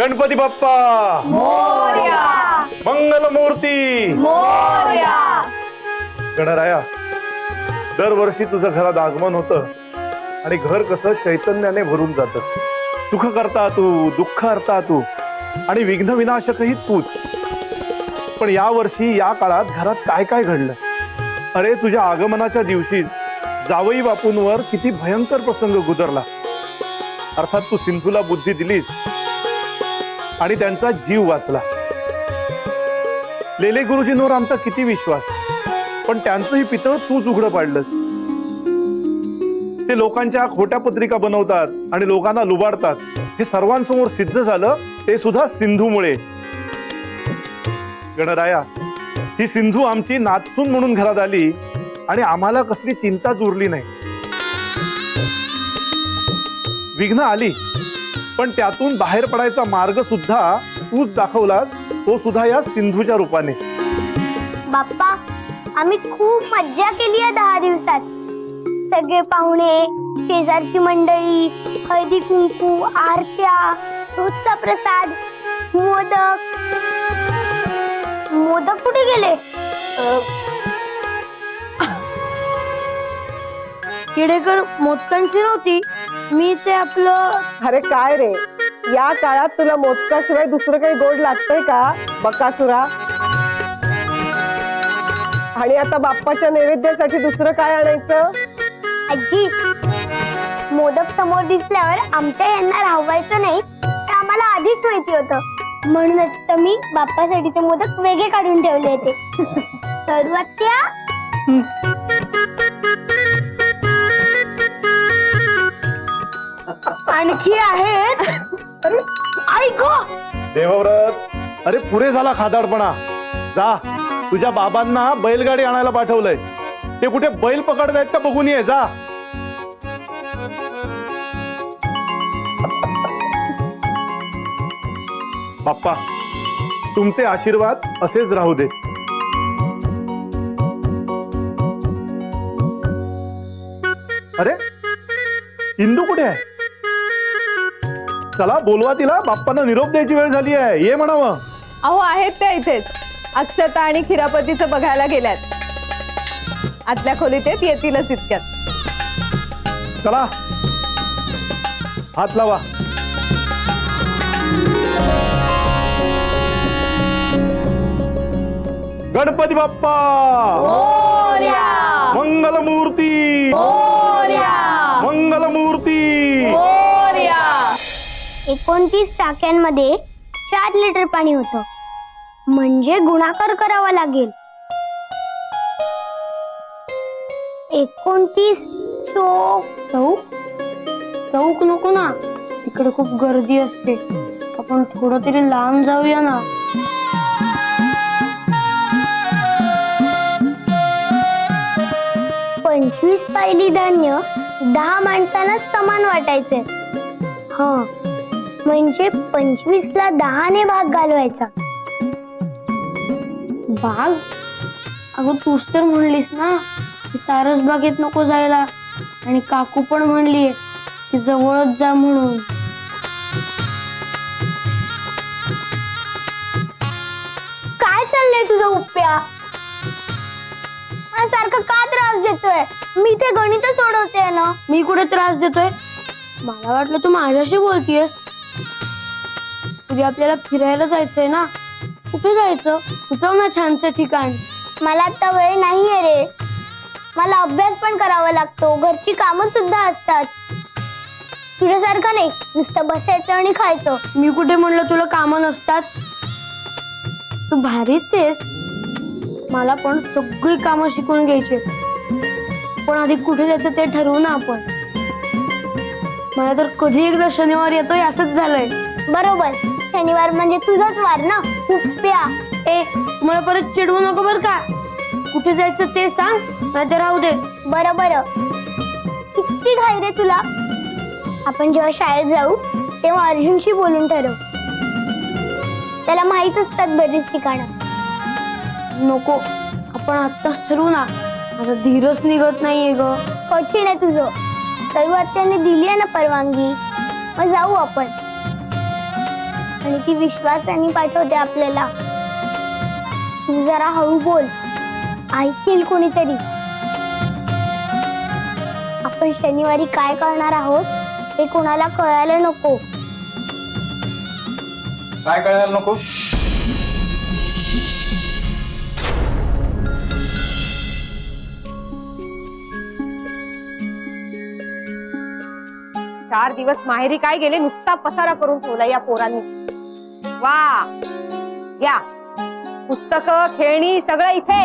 गणपती बाप्पा! मंगलमूर्ती! गणराया दरवर्षी तुझं घरात आगमन होतं आणि घर कसं चैतन्याने भरून जात. सुख करता तू दुःख हरता तू आणि विघ्न विनाशकही तूच. पण या वर्षी या काळात घरात काय काय घडलं? अरे तुझ्या आगमनाच्या दिवशी जावई बापूंवर किती भयंकर प्रसंग गुदरला अर्थात तू सिंधूला बुद्धी दिलीस आणि त्यांचा जीव वाचला. लेले गुरुजींवर आमचा किती विश्वास. पण त्यांचंही पितळ तूच उघडं पाडलं ते लोकांच्या खोट्या पत्रिका बनवतात आणि लोकांना लुबाडतात. हे सर्वांसमोर सिद्ध झालं ते सुद्धा सिंधूमुळे. गणराया ही सिंधू आमची नाचून म्हणून घरात आली आणि आम्हाला कसली चिंताच उरली नाही. विघ्न आली. पण त्यातून बाहेर पडायचा मार्ग सुद्धा तूच दाखवलास. तो सुद्धा या सिंधूच्या रूपाने. बाप्पा आम्ही खूप मज्जा केली आहे दहा दिवसात. सगळे पाहुणे शेजारची मंडळी हळदी कुंकू आरत्या रोजचा प्रसाद मोदक. मोदक कुठे गेले? किडेकर मोदकांची नव्हती मी ते आपलं अरे काय रे? या काळात तुला मोदकाशिवाय दुसरं काही गोड लागतंय का? बकासुरा आणि आता बाप्पाच्या नैवेद्यासाठी दुसरं काय आणायचं? आजी मोदक समोर दिसल्यावर आमच्या यांना राहवायचं नाही हे आम्हाला आधीच माहिती होतं. म्हणूनच तर मी बाप्पासाठी ते मोदक वेगळे काढून ठेवले होते. सर्वात त्या आणखी आहेत. ऐको देवव्रत अरे पुरे झाला खादाडपणा. जा तुझ्या बाबांना बैलगाडी आणायला पाठवलंय. ते कुठे बैल पकडतायत का बघून ये जा. बाप्पा तुमचे आशीर्वाद असेच राहू दे. अरे इंदू कुठे आहे? चला बोलवा तिला. बाप्पांना निरोप द्यायची वेळ झाली आहे. ये म्हणावं. अहो आहेत त्या इथेच. अक्षता आणि खिरापतीचं बघायला गेल्यात. आतल्या खोलीत आहेत येतीलच इतक्यात. चला. हात लावा. गणपती बाप्पा! मंगलमूर्ती! मंगलमूर्ती एकोणतीस टाक्यांमध्ये चार लिटर पाणी होतं. म्हणजे गुणाकार करावा लागेल. एकोणतीस चौक चौक? चौक नको ना. तिकडे खूप गर्दी असते. आपण थोडं तरी लांब जाऊया ना. पंचवीस पायली धान्य दहा माणसांनाच समान वाटायचे हा. म्हणजे पंचवीस ला दहाने भाग घालवायचा. भाग? अगं तूच तर म्हणलीस ना की सारस बागेत नको जायला. आणि काकू पण म्हणलीये की जवळच जा म्हणून. काय चाललंय तुझं उपया? मला सारखं का त्रास देतोय? मी ते गणित सोडवते ना. मी कुठे त्रास देतोय? मला वाटलं तू माझ्याशी बोलतीयस. उद्या आपल्याला फिरायला जायचंय ना? कुठे जायचं? सुचव ना छानसं ठिकाण. मला आता वेळ नाहीये रे. मला अभ्यास पण करावा लागतो. घरची कामं सुद्धा असतात. तुझ्यासारखं नाही. नुसतं बसायचं आणि खायचं. मी कुठे म्हणलं तुला कामं नसतात? तू भारीच आहेस. मला पण सगळी कामं शिकून घ्यायची पण आधी कुठे जायचं ते ठरवू ना आपण. मला तर कधी एकदा शनिवार येतोय असंच झालंय. बरोबर. शनिवार म्हणजे तुझाच वार ना? उप्या. ए मला परत चिडवू नको बर का? कुठे जायचं ते सांग नाही राहू दे. बरं बरं. किती घाई रे तुला. आपण जेव्हा शाळेत जाऊ तेव्हा अर्जुनशी बोलून ठरव. त्याला माहीत असतात बरीच ठिकाणं. नको आपण आत्ताच ठरवू ना. आता धीरच निघत नाहीये ग. कठीण आहे तुझं. तरी त्याने दिली आहे ना परवानगी. मग जाऊ आपण. आणि ती विश्वासाने पाठवते आपल्याला. तू जरा हळू बोल. ऐकेल कोणीतरी? आपण शनिवारी काय करणार आहोत हे कोणाला कळायला नको. काय कळायला नको? चार दिवस माहेरी काय गेले नुसता पसारा करून ठेवला या पोरांनी. वा. या पुस्तक खेळणी सगळं इथे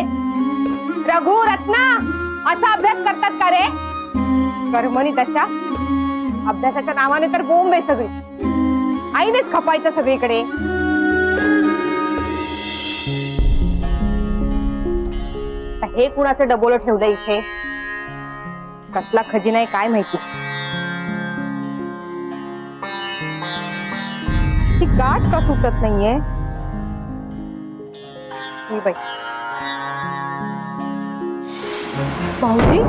रघु रत्ना असा अभ्यास करतात का रे? कर्मणी दशा अभ्यासाच्या नावाने तर बोंब आहे सगळी. आईनेच खपायचं सगळीकडे. हे कुणाचं डबोल ठेवलं इथे? कसला खजिना आहे काय माहिती? ती गाठ का सुटत नाहीये ही। बाई भाऊजी